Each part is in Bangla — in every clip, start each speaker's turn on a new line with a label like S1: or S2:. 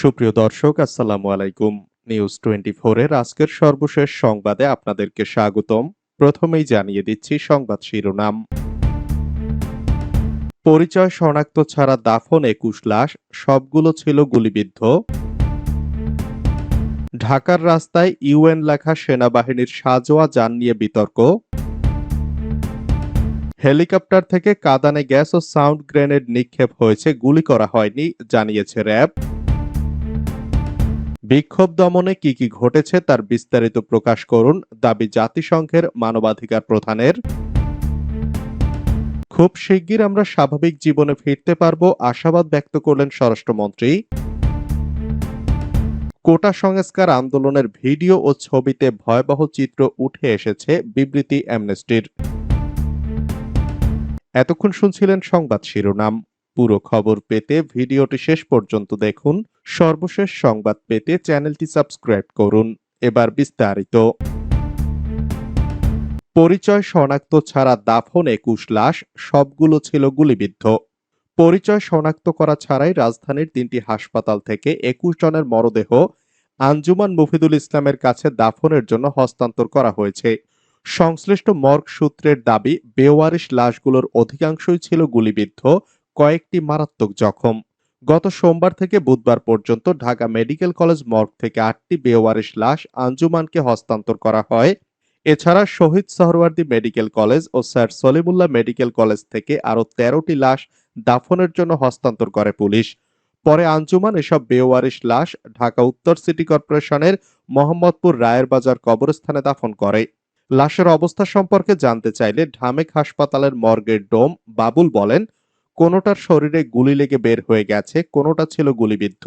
S1: সুপ্রিয় দর্শক, আসসালামু আলাইকুম। নিউজ টোয়েন্টি এর আজকের সর্বশেষ সংবাদে আপনাদেরকে স্বাগতম। প্রথমেই জানিয়ে দিচ্ছি সংবাদ শিরোনাম। পরিচয় শনাক্ত ছাড়া দাফন একুশ লাশ, সবগুলো ছিল গুলিবিদ্ধ। ঢাকার রাস্তায় ইউএন লেখা সেনাবাহিনীর সাজোয়া যান নিয়ে বিতর্ক। হেলিকপ্টার থেকে কাদানে গ্যাস ও সাউন্ড গ্রেনেড নিক্ষেপ হয়েছে, গুলি করা হয়নি, জানিয়েছে র্যাব। বিক্ষোভ দমনে কি কি ঘটেছে তার বিস্তারিত প্রকাশ করুন দাবি জাতিসংঘের মানবাধিকার প্রধানের। খুব শিগগির আমরা স্বাভাবিক জীবনে ফিরতে পারব, আশাবাদ ব্যক্ত করলেন স্বরাষ্ট্রমন্ত্রী। কোটা সংস্কার আন্দোলনের ভিডিও ও ছবিতে ভয়াবহ চিত্র উঠে এসেছে বিবৃতি অ্যামনেস্টির। এতক্ষণ শুনছিলেন সংবাদ শিরোনাম। পুরো খবর পেতে ভিডিওটি শেষ পর্যন্ত দেখুন। সর্বশেষ সংবাদ পেতে চ্যানেলটি সাবস্ক্রাইব করুন। এবার বিস্তারিত। পরিচয় শনাক্ত ছাড়া দাফন একুশ লাশ, সবগুলো ছিল গুলিবিদ্ধ। পরিচয় শনাক্ত করা ছাড়াই রাজধানীর তিনটি হাসপাতাল থেকে একুশ জনের মরদেহ আঞ্জুমান মুফিদুল ইসলামের কাছে দাফনের জন্য হস্তান্তর করা হয়েছে। সংশ্লিষ্ট মর্গ সূত্রের দাবি, বেওয়ারিশ লাশগুলোর অধিকাংশই ছিল গুলিবিদ্ধ। কয়েকটি মারাত্মক জখম। গত সোমবার থেকে বুধবার পর্যন্ত ঢাকা মেডিকেল কলেজ মর্গ থেকে আটটি বেওয়ারিশ লাশ আঞ্জুমানকে হস্তান্তর করা হয়। এছাড়া শহীদ সহরওয়ার্দী মেডিকেল কলেজ ও স্যার সলিমুল্লাহ মেডিকেল কলেজ থেকে আরও তেরোটি লাশ দাফনের জন্য হস্তান্তর করে পুলিশ। পরে আঞ্জুমান এসব বেওয়ারিশ লাশ ঢাকা উত্তর সিটি কর্পোরেশনের মোহাম্মদপুর রায়ের বাজার কবরস্থানে দাফন করে। লাশের অবস্থা সম্পর্কে জানতে চাইলে ঢামেক হাসপাতালের মর্গের ডোম বাবুল বলেন কোনোটার শরীরে গুলি লেগে বের হয়ে গেছে, কোনোটা ছিল গুলিবিদ্ধ।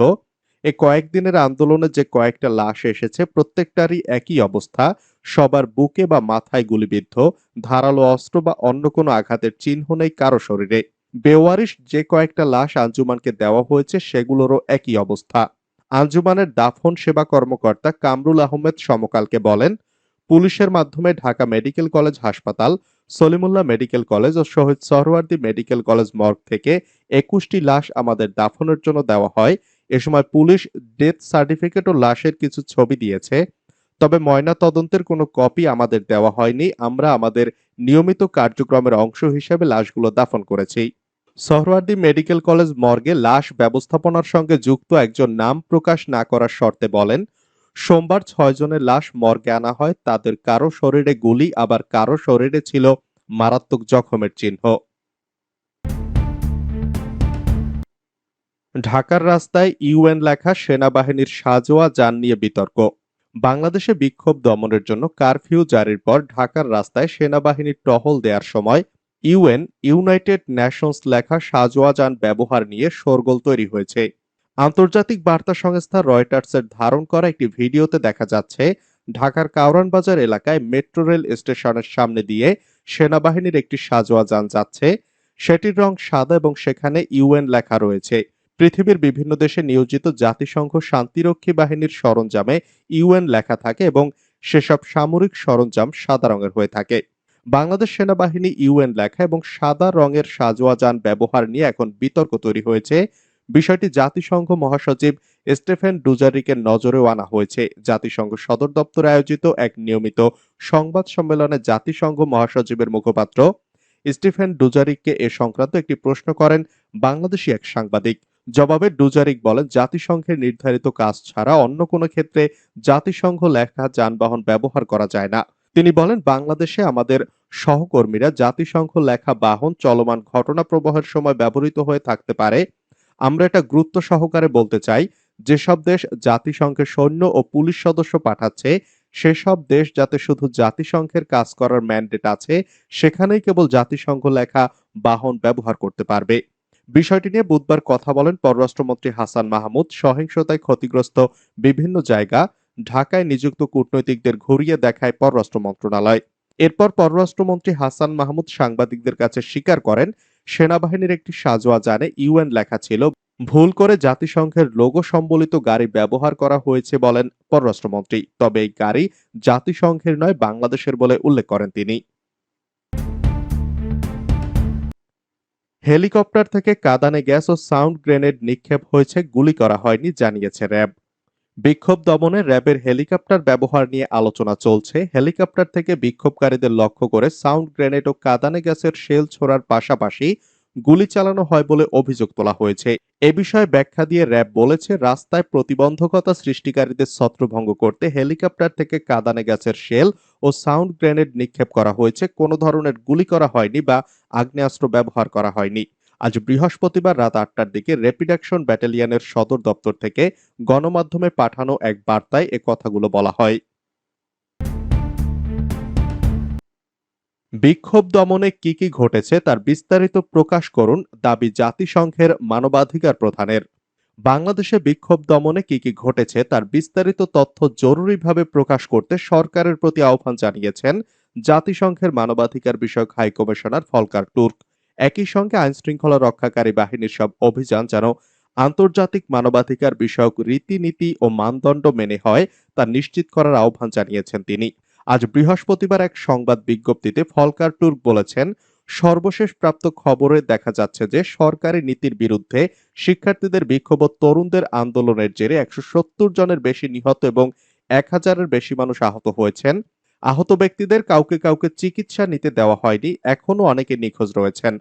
S1: এ কয়েকদিনের আন্দোলনে যে কয়েকটা লাশ এসেছে, প্রত্যেকটারই একই অবস্থা। সবার বুকে বা মাথায় গুলিবিদ্ধ, ধারালো অস্ত্র বা অন্য কোনো আঘাতের চিহ্ন নেই কারও শরীরে। বেওয়ারিশ যে কয়েকটা লাশ আঞ্জুমানকে দেওয়া হয়েছে, সেগুলোরও একই অবস্থা। আঞ্জুমানের দাফন সেবা কর্মকর্তা কামরুল আহমেদ সমকালকে বলেন, পুলিশের মাধ্যমে ঢাকা মেডিকেল কলেজ হাসপাতাল সলিমুল্লাহ মেডিকেল কলেজ ও Shaheed Suhrawardy medical college morgue থেকে একুশটি লাশ আমাদের দাফনের জন্য দেওয়া হয়। এ সময় পুলিশ ডেথ সার্টিফিকেট ও লাশের কিছু ছবি দিয়েছে। তবে ময়না তদন্তের কোনো কপি আমাদের দেওয়া হয়নি। আমরা আমাদের নিয়মিত কার্যক্রমের অংশ হিসেবে লাশগুলো দাফন করেছি। সহরওয়ার্দী মেডিকেল কলেজ মর্গে লাশ ব্যবস্থাপনার সঙ্গে যুক্ত একজন নাম প্রকাশ না করার শর্তে বলেন সোমবার ছয় জনের লাশ মর্গে আনা হয়। তাদের কারও শরীরে গুলি, আবার কারও শরীরে ছিল মারাত্মক জখমের চিহ্ন। ঢাকার রাস্তায় ইউএন লেখা সেনাবাহিনীর সাজোয়া যান নিয়ে বিতর্ক। বাংলাদেশে বিক্ষোভ দমনের জন্য কারফিউ জারির পর ঢাকার রাস্তায় সেনাবাহিনীর টহল দেওয়ার সময় ইউএন, ইউনাইটেড নেশনস লেখা সাজোয়া যান ব্যবহার নিয়ে শোরগোল তৈরি হয়েছে। আন্তর্জাতিক বার্তা সংস্থা রয়টার্সের ধারণ করা একটি ভিডিওতে দেখা যাচ্ছে, ঢাকার কাউরান বাজার এলাকায় মেট্রো রেল স্টেশনের সামনে দিয়ে সেনাবাহিনীর একটি সাজোয়া যান যাচ্ছে। সেটির রং সাদা এবং সেখানে ইউএন লেখা রয়েছে। পৃথিবীর বিভিন্ন দেশে নিয়োজিত জাতিসংঘ শান্তিরক্ষী বাহিনীর সরঞ্জামে ইউএন লেখা থাকে এবং সেসব সামরিক সরঞ্জাম সাদা রঙের হয়ে থাকে। বাংলাদেশ সেনাবাহিনী ইউএন লেখা এবং সাদা রঙের সাজোয়া যান ব্যবহার নিয়ে এখন বিতর্ক তৈরি হয়েছে। বিষয়টি জাতিসংঘ মহাসচিব স্টেফেন ডুজারিকের নজরেও আনা হয়েছে। জাতিসংঘ সদর দপ্তরে আয়োজিত এক নিয়মিত সংবাদ সম্মেলনে জাতিসংঘ মহাসচিবের মুখপাত্র স্টিফেন ডুজারিককে এ সংক্রান্ত একটি প্রশ্ন করেন বাংলাদেশি এক সাংবাদিক। জবাবে ডুজারিক বলেন, জাতিসংঘের নির্ধারিত কাজ ছাড়া অন্য কোনো ক্ষেত্রে জাতিসংঘ লেখা যানবাহন ব্যবহার করা যায় না। তিনি বলেন, বাংলাদেশে আমাদের সহকর্মীরা জাতিসংঘ লেখা বাহন চলমান ঘটনা প্রবাহের সময় ব্যবহৃত হয়ে থাকতে পারে। আমরা এটা গুরুত্ব সহকারে বলতে চাই, যেসব দেশ জাতিসংঘের সৈন্য ও পুলিশ সদস্য পাঠাচ্ছে, সেসব দেশ যাতে শুধু জাতিসংঘের কাজ করার ম্যান্ডেট আছে, সেখানেই কেবল জাতিসংঘ লেখা বাহন ব্যবহার করতে পারবে। বিষয়টি নিয়ে বুধবার কথা বলেন পররাষ্ট্রমন্ত্রী হাসান মাহমুদ, সহিংসতায় ক্ষতিগ্রস্ত বিভিন্ন জায়গা, ঢাকায় নিযুক্ত কূটনৈতিকদের ঘুরিয়ে দেখায় পররাষ্ট্র মন্ত্রণালয়। এরপর পররাষ্ট্রমন্ত্রী হাসান মাহমুদ সাংবাদিকদের কাছে স্বীকার করেন সেনাবাহিনীর একটি সাজোয়া জানে ইউএন লেখা ছিল, ভুল করে জাতিসংঘের লোগো সম্বলিত গাড়ি ব্যবহার করা হয়েছে বলেন পররাষ্ট্রমন্ত্রী। তবে এই গাড়ি জাতিসংঘের নয়, বাংলাদেশের বলে উল্লেখ করেন তিনি। হেলিকপ্টার থেকে কাদানে গ্যাস ও সাউন্ড গ্রেনেড নিক্ষেপ হয়েছে, গুলি করা হয়নি, জানিয়েছে র্যাব। বিক্ষোভ দমনে র্যাবের হেলিকপ্টার ব্যবহার নিয়ে আলোচনা চলছে। হেলিকপ্টার থেকে বিক্ষোভকারীদের লক্ষ্য করে সাউন্ড গ্রেনেড ও কাদানে গ্যাসের শেল ছোড়ার পাশাপাশি গুলি চালানো হয় বলে অভিযোগ তোলা হয়েছে। এ বিষয়ে ব্যাখ্যা দিয়ে র্যাব বলেছে, রাস্তায় প্রতিবন্ধকতা সৃষ্টিকারীদের ছত্রভঙ্গ করতে হেলিকপ্টার থেকে কাদানে গ্যাসের শেল ও সাউন্ড গ্রেনেড নিক্ষেপ করা হয়েছে। কোনো ধরনের গুলি করা হয়নি বা আগ্নেয়াস্ত্র ব্যবহার করা হয়নি। আজ বৃহস্পতিবার রাত আটটার দিকে র্যাপিড অ্যাকশন ব্যাটালিয়নের সদর দপ্তর থেকে গণমাধ্যমে পাঠানো এক বার্তায় এ কথাগুলো বলা হয়। বিক্ষোভ দমনে কি কি ঘটেছে তার বিস্তারিত প্রকাশ করুন দাবি জাতিসংঘের মানবাধিকার প্রধানের। বাংলাদেশে বিক্ষোভ দমনে কি কি ঘটেছে তার বিস্তারিত তথ্য জরুরিভাবে প্রকাশ করতে সরকারের প্রতি আহ্বান জানিয়েছেন জাতিসংঘের মানবাধিকার বিষয়ক হাই কমিশনার ফলকার টুর্ক। একই সঙ্গে আইন শৃঙ্খলা রক্ষাকারী বাহিনীর সব অভিযান যেন আন্তর্জাতিক মানবাধিকার বিষয়ক রীতিনীতি ও মানদণ্ড মেনে হয়, তা নিশ্চিত করার আহ্বান জানিয়েছেন তিনি। আজ বৃহস্পতিবার এক সংবাদ বিজ্ঞপ্তিতে ফলকার টুর্ক বলেছেন, সর্বশেষ প্রাপ্ত খবরে দেখা যাচ্ছে যে সরকারি নীতির বিরুদ্ধে শিক্ষার্থীদের বিক্ষোভ তরুণদের আন্দোলনের জেরে একশো সত্তর জনের বেশি নিহত এবং এক হাজারের বেশি মানুষ আহত হয়েছেন। আহত ব্যক্তিদের কাউকে কাউকে চিকিৎসা নিতে দেওয়া হয়নি এখনও অনেকে নিখোঁজ রয়েছেন।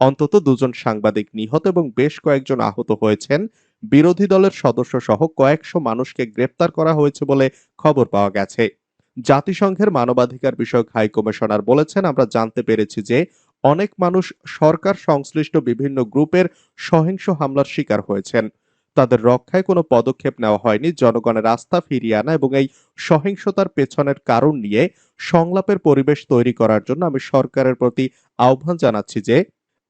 S1: অন্তত দুজন সাংবাদিক নিহত এবং বেশ কয়েকজন আহত হয়েছেন। বিরোধী দলের সদস্য সহ কয়েকশো মানুষকে গ্রেপ্তার করা হয়েছে বলে খবর পাওয়া গেছে। জাতিসংঘের মানবাধিকার বিষয়ক হাই কমিশনার বলেছেন, আমরা জানতে পেরেছি যে অনেক মানুষ সরকার সংশ্লিষ্ট বিভিন্ন গ্রুপের সহিংস হামলার শিকার হয়েছেন। তাদের রক্ষায় কোনো পদক্ষেপ নেওয়া হয়নি। জনগণের আস্থা ফিরিয়ে আনা এবং এই সহিংসতার পেছনের কারণ নিয়ে সংলাপের পরিবেশ তৈরি করার জন্য আমি সরকারের প্রতি আহ্বান জানাচ্ছি যে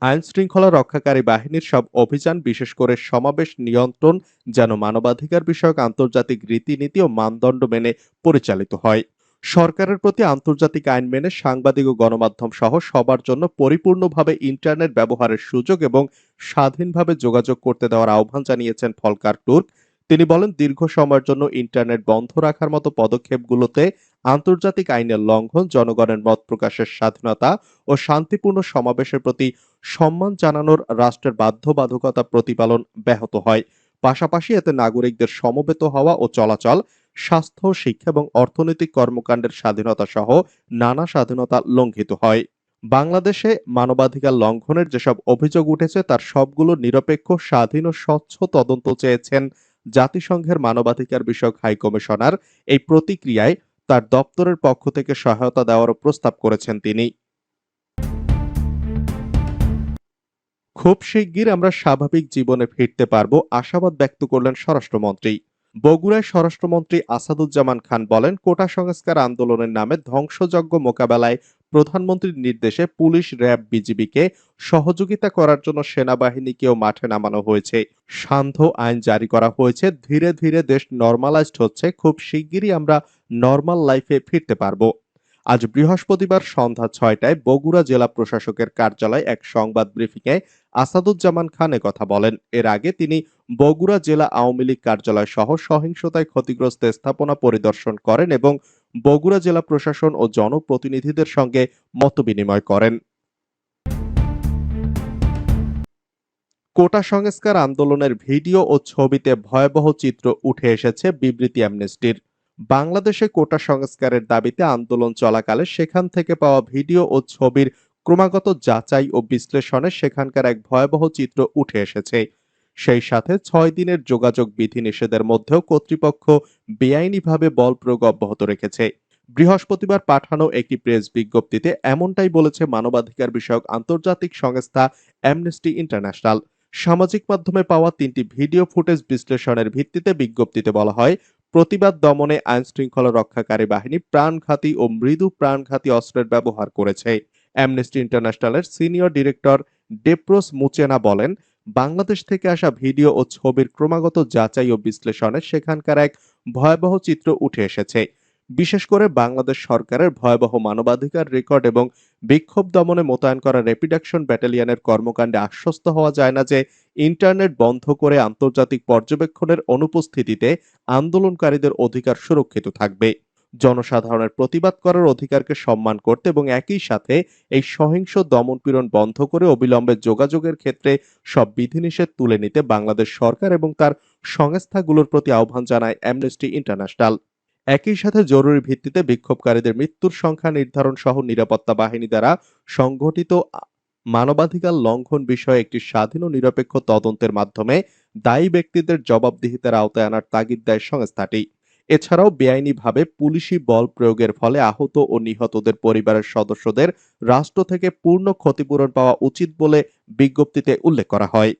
S1: আইন শৃঙ্খলা রক্ষাকারী বাহিনীর সব অভিযান, বিশেষ করে সমাবেশ নিয়ন্ত্রণ, যেন মানবাধিকার বিষয়ক আন্তর্জাতিক রীতিনীতি ও মানদণ্ড মেনে পরিচালিত হয়। সরকারের প্রতি আন্তর্জাতিক আইন মেনে সাংবাদিক ও গণমাধ্যম সহ সবার জন্য পরিপূর্ণভাবে ইন্টারনেট ব্যবহারের সুযোগ এবং স্বাধীনভাবে যোগাযোগ করতে দেওয়ার আহ্বান জানিয়েছেন ফলকার টুর্ক। তিনি বলেন, দীর্ঘ সময়ের জন্য ইন্টারনেট বন্ধ রাখার মতো পদক্ষেপগুলোতে আন্তর্জাতিক আইনের লঙ্ঘন, জনগণের মত প্রকাশের স্বাধীনতা ও শান্তিপূর্ণ সমাবেশের প্রতি সম্মান জানানোর রাষ্ট্রের বাধ্যবাধকতা প্রতিপালন ব্যাহত হয়। পাশাপাশি এতে নাগরিকদের সমবেত হওয়া ও চলাচল স্বাস্থ্য, শিক্ষা এবং অর্থনৈতিক কর্মকাণ্ডের স্বাধীনতা সহ নানা স্বাধীনতা লঙ্ঘিত হয়। বাংলাদেশে মানবাধিকার লঙ্ঘনের যেসব অভিযোগ উঠেছে, তার সবগুলো নিরপেক্ষ, স্বাধীন ও স্বচ্ছ তদন্ত চেয়েছেন জাতিসংঘের মানবাধিকার বিষয়ক হাই কমিশনার এই প্রতিক্রিয়ায় তার দপ্তরের পক্ষ থেকে সহায়তা দেওয়ারও প্রস্তাব করেছেন তিনি। খুব শিগগির আমরা স্বাভাবিক জীবনে ফিরতে পারব, আশাবাদ ব্যক্ত করলেন স্বরাষ্ট্রমন্ত্রী। বগুড়ায় স্বরাষ্ট্রমন্ত্রী আসাদুজ্জামান খান বলেন, কোটা সংস্কার আন্দোলনের নামে ধ্বংসযজ্ঞ মোকাবেলায় প্রধানমন্ত্রীর নির্দেশে পুলিশ র্যাব বিজিবিকে সহযোগিতা করার জন্য সেনাবাহিনীকেও মাঠে নামানো হয়েছে। সান্ধ্য আইন জারি করা হয়েছে। ধীরে ধীরে দেশ নর্মালাইজড হচ্ছে। খুব শিগগিরই আমরা নর্মাল লাইফে ফিরতে পারব। আজ বৃহস্পতিবার সন্ধ্যা ছয়টায় বগুড়া জেলা প্রশাসকের কার্যালয়ে এক সংবাদ ব্রিফিংয়ে আসাদুজ্জামান খান কথা বলেন। এর আগে তিনি বগুড়া জেলা আওয়ামী লীগ কার্যালয় সহ সহিংসতায় ক্ষতিগ্রস্ত স্থাপনা পরিদর্শন করেন এবং বগুড়া জেলা প্রশাসন ও জনপ্রতিনিধিদের সঙ্গে মতবিনিময় করেন। কোটা সংস্কার আন্দোলনের ভিডিও ও ছবিতে ভয়াবহ চিত্র উঠে এসেছে বিবৃতি অ্যামনেস্টির। বাংলাদেশে কোটা সংস্কারের দাবিতে আন্দোলন চলাকালে সেখান থেকে পাওয়া ভিডিও ও ছবির ক্রমাগত যাচাই ও বিশ্লেষণে সেখানকার এক ভয়াবহ চিত্র উঠে এসেছে। সেই সাথে ছয় দিনের যোগাযোগ বিধিনিষেধের মধ্যেও কর্তৃপক্ষ বেআইনিভাবে বল প্রয়োগ অব্যাহত রেখেছে। বৃহস্পতিবার পাঠানো একটি প্রেস বিজ্ঞপ্তিতে এমনটাই বলেছে মানবাধিকার বিষয়ক আন্তর্জাতিক সংস্থা অ্যামনেস্টি ইন্টারন্যাশনাল সামাজিক মাধ্যমে পাওয়া তিনটি ভিডিও ফুটেজ বিশ্লেষণের ভিত্তিতে বিজ্ঞপ্তিতে বলা হয়, প্রতিবাদ দমনে আইন শৃঙ্খলা রক্ষাকারী বাহিনী প্রাণঘাতী ও মৃদু প্রাণঘাতী অস্ত্রের ব্যবহার করেছে। অ্যামনেস্টি ইন্টারন্যাশনালের সিনিয়র ডিরেক্টর ডেপ্রোস মুচেনা বলেন, বাংলাদেশ থেকে আসা ভিডিও ও ছবির ক্রমাগত যাচাই ও বিশ্লেষণে সেখানকার এক ভয়াবহ চিত্র উঠে এসেছে। বিশেষ করে বাংলাদেশ সরকারের ভয়াবহ মানবাধিকার রেকর্ড এবং বিক্ষোভ দমনে মোতায়েন করা র্যাপিড অ্যাকশন ব্যাটালিয়নের কর্মকাণ্ডে আশ্বস্ত হওয়া যায় না যে, ইন্টারনেট বন্ধ করে আন্তর্জাতিক পর্যবেক্ষণের অনুপস্থিতিতে আন্দোলনকারীদের অধিকার সুরক্ষিত থাকবে। জনসাধারণের প্রতিবাদ করার অধিকারকে সম্মান করতে এবং একই সাথে এই সহিংস দমনপীড়ন বন্ধ করে অবিলম্বে যোগাযোগের ক্ষেত্রে সব বিধিনিষেধ তুলে নিতে বাংলাদেশ সরকার এবং তার সংস্থাগুলোর প্রতি আহ্বান জানায় অ্যামনেস্টি ইন্টারন্যাশনাল একই সাথে জরুরি ভিত্তিতে বিক্ষোভকারীদের মৃত্যুর সংখ্যা নির্ধারণ সহ নিরাপত্তা বাহিনী দ্বারা সংঘটিত মানবাধিকার লঙ্ঘন বিষয়ে একটি স্বাধীন ও নিরপেক্ষ তদন্তের মাধ্যমে দায়ী ব্যক্তিদের জবাবদিহিতার আওতায় আনার তাগিদ দেয় সংস্থাটি। এছাড়াও বেআইনিভাবে পুলিশি বল প্রয়োগের ফলে আহত ও নিহতদের পরিবারের সদস্যদের রাষ্ট্র থেকে পূর্ণ ক্ষতিপূরণ পাওয়া উচিত বলে বিজ্ঞপ্তিতে উল্লেখ করা হয়।